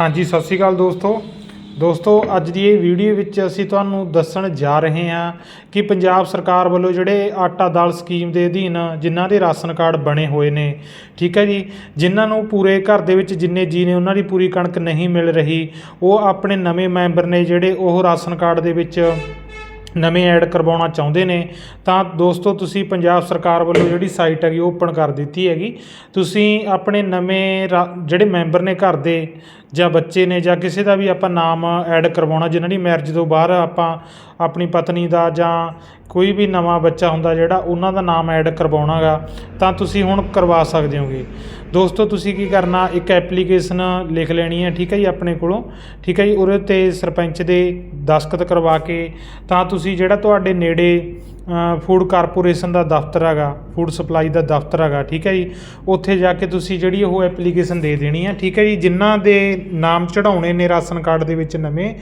ਹਾਂਜੀ, ਸਤਿ ਸ਼੍ਰੀ ਅਕਾਲ ਦੋਸਤੋ। ਦੋਸਤੋ, ਅੱਜ ਦੀ ਇਹ ਵੀਡੀਓ ਵਿੱਚ ਅਸੀਂ ਤੁਹਾਨੂੰ ਦੱਸਣ ਜਾ ਰਹੇ ਹਾਂ ਕਿ ਪੰਜਾਬ ਸਰਕਾਰ ਵੱਲੋਂ ਜਿਹੜੇ ਆਟਾ ਦਾਲ ਸਕੀਮ ਦੇ ਅਧੀਨ ਜਿਨ੍ਹਾਂ ਦੇ ਰਾਸ਼ਨ ਕਾਰਡ ਬਣੇ ਹੋਏ ਨੇ, ਠੀਕ ਹੈ ਜੀ, ਜਿਨ੍ਹਾਂ ਨੂੰ ਪੂਰੇ ਘਰ ਦੇ ਵਿੱਚ ਜਿੰਨੇ ਜੀ ਨੇ ਉਹਨਾਂ ਦੀ ਪੂਰੀ ਕਣਕ ਨਹੀਂ ਮਿਲ ਰਹੀ, ਉਹ ਆਪਣੇ ਨਵੇਂ ਮੈਂਬਰ ਨੇ ਜਿਹੜੇ ਉਹ ਰਾਸ਼ਨ ਕਾਰਡ ਦੇ ਵਿੱਚ ਨਵੇਂ ਐਡ ਕਰਵਾਉਣਾ ਚਾਹੁੰਦੇ ਨੇ। ਤਾਂ ਦੋਸਤੋ, ਤੁਸੀਂ ਪੰਜਾਬ ਸਰਕਾਰ ਵੱਲੋਂ ਜਿਹੜੀ ਸਾਈਟ ਹੈਗੀ ਓਪਨ ਕਰ ਦਿੱਤੀ ਹੈਗੀ। ਤੁਸੀਂ ਆਪਣੇ ਨਵੇਂ ਰਾ- ਜਿਹੜੇ ਮੈਂਬਰ ਨੇ ਘਰ ਦੇ ਜਾਂ ਬੱਚੇ ਨੇ ਜਾਂ ਕਿਸੇ ਦਾ ਵੀ ਆਪਾਂ ਨਾਮ ਐਡ ਕਰਵਾਉਣਾ, ਜਿਨ੍ਹਾਂ ਦੀ ਮੈਰਿਜ ਤੋਂ ਬਾਅਦ ਆਪਾਂ ਆਪਣੀ ਪਤਨੀ ਦਾ ਜਾਂ ਕੋਈ ਵੀ ਨਵਾਂ ਬੱਚਾ ਹੁੰਦਾ ਜਿਹੜਾ ਉਹਨਾਂ ਦਾ ਨਾਮ ਐਡ ਕਰਵਾਉਣਾ ਗਾ ਤਾਂ ਤੁਸੀਂ ਹੁਣ ਕਰਵਾ ਸਕਦੇ ਹੋਗੇ। ਦੋਸਤੋ, ਤੁਸੀਂ ਕੀ ਕਰਨਾ, ਇੱਕ ਐਪਲੀਕੇਸ਼ਨ ਲਿਖ ਲੈਣੀ ਹੈ, ਠੀਕ ਹੈ ਜੀ, ਆਪਣੇ ਕੋਲੋਂ। ਠੀਕ ਹੈ ਜੀ, ਉਹਦੇ ਉੱਤੇ ਸਰਪੰਚ ਦੇ ਦਸਖਤ ਕਰਵਾ ਕੇ, ਤਾਂ ਤੁਸੀਂ ਜਿਹੜਾ ਤੁਹਾਡੇ ਨੇੜੇ ਫੂਡ ਕਾਰਪੋਰੇਸ਼ਨ ਦਾ ਦਫ਼ਤਰ ਹੈਗਾ ਫੂਡ ਸਪਲਾਈ ਦਾ ਦਫ਼ਤਰ ਹੈਗਾ, ਠੀਕ ਹੈ ਜੀ? ਉੱਥੇ ਜਾ ਕੇ ਤੁਸੀਂ ਜਿਹੜੀ ਉਹ ਐਪਲੀਕੇਸ਼ਨ ਦੇ ਦੇਣੀ ਹੈ ਠੀਕ ਹੈ ਜੀ? ਜਿਨ੍ਹਾਂ ਦੇ ਨਾਮ ਚੜਾਉਣੇ ਨੇ ਰਾਸ਼ਨ ਕਾਰਡ ਦੇ ਵਿੱਚ ਨਵੇਂ,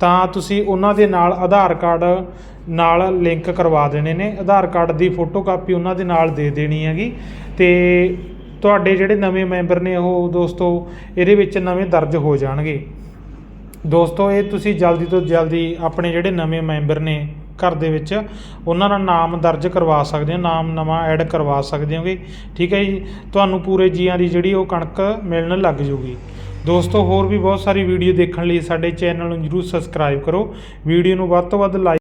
ਤਾਂ ਤੁਸੀਂ ਉਹਨਾਂ ਦੇ ਨਾਲ ਆਧਾਰ ਕਾਰਡ ਨਾਲ ਲਿੰਕ ਕਰਵਾ ਦੇਣੇ ਨੇ। ਆਧਾਰ ਕਾਰਡ ਦੀ ਫੋਟੋ ਕਾਪੀ ਉਹਨਾਂ ਦੇ ਨਾਲ ਦੇ ਦੇਣੀ ਹੈਗੀ। ਤੇ ਤੁਹਾਡੇ ਜਿਹੜੇ ਨਵੇਂ ਮੈਂਬਰ ਨੇ ਉਹ ਦੋਸਤੋ, ਇਹਦੇ ਵਿੱਚ ਨਵੇਂ ਦਰਜ ਹੋ ਜਾਣਗੇ। ਦੋਸਤੋ, ਇਹ ਤੁਸੀਂ ਜਲਦੀ ਤੋਂ ਜਲਦੀ ਆਪਣੇ ਜਿਹੜੇ ਨਵੇਂ ਮੈਂਬਰ ਨੇ ਘਰ ਦੇ ਵਿੱਚ, ਉਹਨਾਂ ਦਾ ਨਾਮ ਦਰਜ ਕਰਵਾ ਸਕਦੇ ਹੋ, ਨਾਮ ਨਵਾਂ ਐਡ ਕਰਵਾ ਸਕਦੇ ਹੋਗੇ। ਠੀਕ ਹੈ ਜੀ? ਤੁਹਾਨੂੰ ਪੂਰੇ ਜੀਆਂ ਦੀ ਜਿਹੜੀ ਉਹ ਕਣਕ ਮਿਲਣ ਲੱਗ ਜੂਗੀ। ਦੋਸਤੋ, ਹੋਰ ਵੀ ਬਹੁਤ ਸਾਰੀ ਵੀਡੀਓ ਦੇਖਣ ਲਈ ਸਾਡੇ ਚੈਨਲ ਨੂੰ ਜਰੂਰ ਸਬਸਕ੍ਰਾਈਬ ਕਰੋ। ਵੀਡੀਓ ਨੂੰ ਵੱਧ ਤੋਂ ਵੱਧ ਲਾਈਕ